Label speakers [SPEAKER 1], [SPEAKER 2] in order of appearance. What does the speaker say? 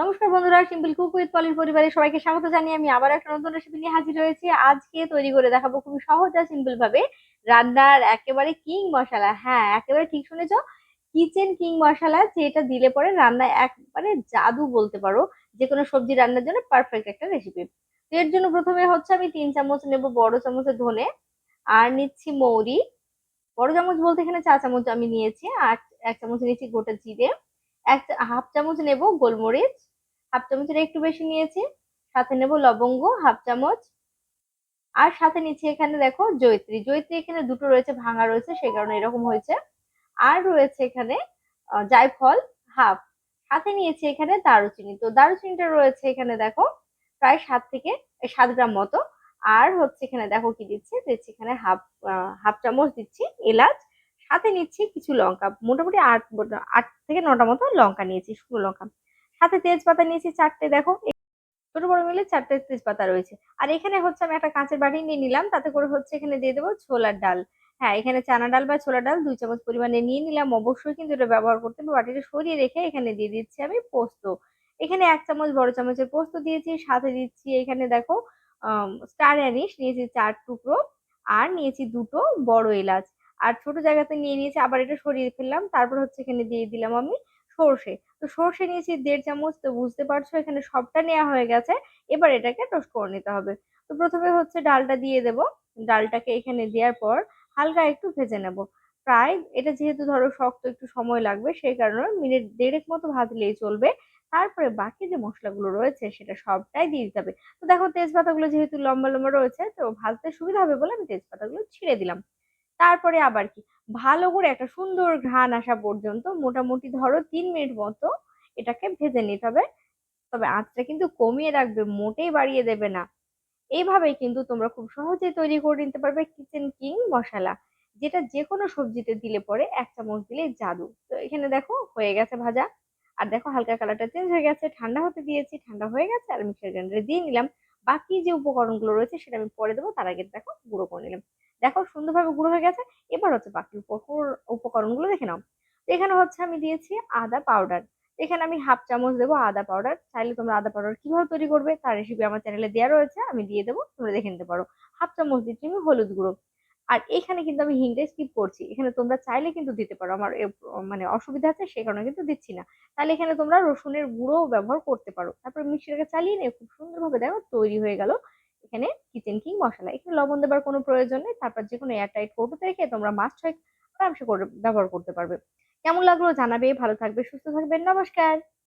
[SPEAKER 1] নমস্কার বন্ধুরা simple cook with পলির পরিবারের সবাইকে স্বাগত জানিয়ে আমি আবার একটা নতুন রেসিপি নিয়ে হাজির হয়েছি। আজকে তৈরি করে দেখাবো খুবই সহজ আর সিম্পল ভাবে রান্নার একেবারে কিং মশলা। হ্যাঁ একেবারে ঠিক শুনেছ কিচেন কিং মশলা যেটা দিলে পরে রান্নায় একবারে জাদু বলতে পারো যে কোনো সবজি রান্নার জন্য পারফেক্ট একটা রেসিপি এর জন্য প্রথমে হচ্ছে আমি তিন চামচ নেব বড় চামচের ধনে, আর নিচ্ছি মৌরি। বড় চামচ বলতে এখানে চা চামচ আমি নিয়েছি, আর এক চামচ নিয়েছি গোটা জিরে, এক হাফ চামচ নেব গোলমরিচ হাফ চামচের একটু বেশি নিয়েছি, সাথে নেব লবঙ্গ, হাফ চামচ। আর সাথে নিচ্ছি এখানে দেখো জৈত্রী জৈত্রী এখানে দুটো রয়েছে, ভাঙা রয়েছে সেই কারণে এরকম হয়েছে। আর রয়েছে এখানে জায়ফল হাফ। সাথে নিয়েছি এখানে দারুচিনি। তো দারুচিনিটা রয়েছে এখানে দেখো প্রায় সাত থেকে সাত গ্রাম মতো। আর হচ্ছে এখানে দেখো কি দিচ্ছি দিচ্ছি এখানে হাফ হাফ চামচ দিচ্ছি এলাচ। সাথে নিচ্ছি কিছু লঙ্কা। মোটামুটি আট আট থেকে নটা মতো লঙ্কা নিয়েছি, শুকনো লঙ্কা। সাথে তেজপাতা নিয়েছি চারটে, দেখো। ছোট বড় মিলে চারটে তেজপাতা রয়েছে। আর এখানে হচ্ছে আমি একটা কাঁচের বাটি নিয়ে নিলাম, তাতে করে হচ্ছে এখানে দিয়ে দেবো ছোলার ডাল। হ্যাঁ এখানে চানা ডাল বা ছোলা ডাল দুই চামচ পরিমাণে নিয়ে নিলাম। অবশ্যই কিন্তু এটা ব্যবহার করতে হবে। বাটিটা সরিয়ে রেখে এখানে দিয়ে দিচ্ছি আমি পোস্ত। এখানে এক চামচ বড় চামচের পোস্ত দিয়েছি, সাথে দিচ্ছি এখানে দেখো স্টার অ্যানিশ, নিয়েছি চার টুকরো। আর নিয়েছি দুটো বড় এলাচ। আর ছোট জায়গাতে নিয়ে নিয়েছি, আবার এটা সরিয়ে ফেললাম। তারপর হচ্ছে এখানে দিয়ে দিলাম আমি সর্ষে। তো সর্ষে নিয়েছি দেড় চামচ, তো বুঝতে পারছ এখানে সবটা নেওয়া হয়ে গেছে। এবার এটাকে টোস্ট করে নিতে হবে। তো প্রথমে হচ্ছে ডালটা দিয়ে দেব। ডালটাকে এখানে দেওয়ার পর হালকা একটু ভেজে নেব। প্রায় এটা যেহেতু ধরো শক্ত একটু সময় লাগবে, সেই কারণে মিনিট দেড়েক মতো ভাজলেই চলবে। তারপরে বাকি যে মশলাগুলো রয়েছে সেটা সবটাই দিয়ে দিতে হবে। তো দেখো তেজপাতাগুলো যেহেতু লম্বা লম্বা রয়েছে, তো ভাজতে সুবিধা হবে বলে আমি তেজপাতাগুলো ছিঁড়ে দিলাম। তারপরে আবার কি? ভালো করে একটা সুন্দর ঘ্রাণ আসা পর্যন্ত, মোটামুটি ধরো তিন মিনিট মতো এটাকে ভেজে নিতে হবে। তবে আঁচটা কিন্তু কমিয়ে রাখবে, মোটেই বাড়িয়ে দেবে না। এইভাবেই কিন্তু তোমরা খুব সহজেই তৈরি করে নিতে পারবে কিচেন কিং মশলা, যেটা যে কোনো সবজিতে দিলে পরে এক চামচ দিলে জাদু। তো এখানে দেখো হয়ে গেছে ভাজা। আর দেখো হালকা কালারটা চেঞ্জ হয়ে গেছে, ঠান্ডা হতে দিয়েছি, ঠান্ডা হয়ে গেছে, আর মিক্সার গ্রাইন্ডারে দিয়ে নিলাম। বাকি যে উপকরণগুলো রয়েছে সেটা আমি পরে দেবো, তার আগে দেখো গুঁড়ো করে নিলাম। দেখো সুন্দরভাবে গুঁড়ো হয়ে গেছে। এবার হচ্ছে বাকি উপকরণগুলো দেখে নাও। এখানে হচ্ছে আমি দিয়েছি আদা পাউডার এখানে আমি হাফ চামচ দেবো আদা পাউডার চাইলে তোমরা আদা পাউডার কীভাবে তৈরি করবে তার রেসিপি আমার চ্যানেলে দেওয়া রয়েছে, আমি দিয়ে দেবো, তোমরা দেখে নিতে পারো। হাফ চামচ দিচ্ছি আমি হলুদ গুঁড়ো। আর এখানে কিন্তু আমি হিংটা স্কিপ করছি। এখানে তোমরা চাইলে কিন্তু দিতে পারো, আমার মানে অসুবিধা আছে সে কারণে কিন্তু দিচ্ছি না। তাহলে এখানে তোমরা রসুনের গুঁড়ো ব্যবহার করতে পারো। তারপরে মিক্সিটাকে চালিয়ে নিয়ে খুব সুন্দরভাবে দেখো তৈরি হয়ে গেল। এখানে কিচেন কিং মশলা। এখানে লবণ দেবার কোনো প্রয়োজন নেই। তারপর যে কোনো এয়ারটাইট কৌটোতে রেখে তোমরা মাস্ট হয় আরামসে ব্যবহার করতে পারবে। কেমন লাগল জানাবে। ভালো থাকবে, সুস্থ থাকবে। নমস্কার।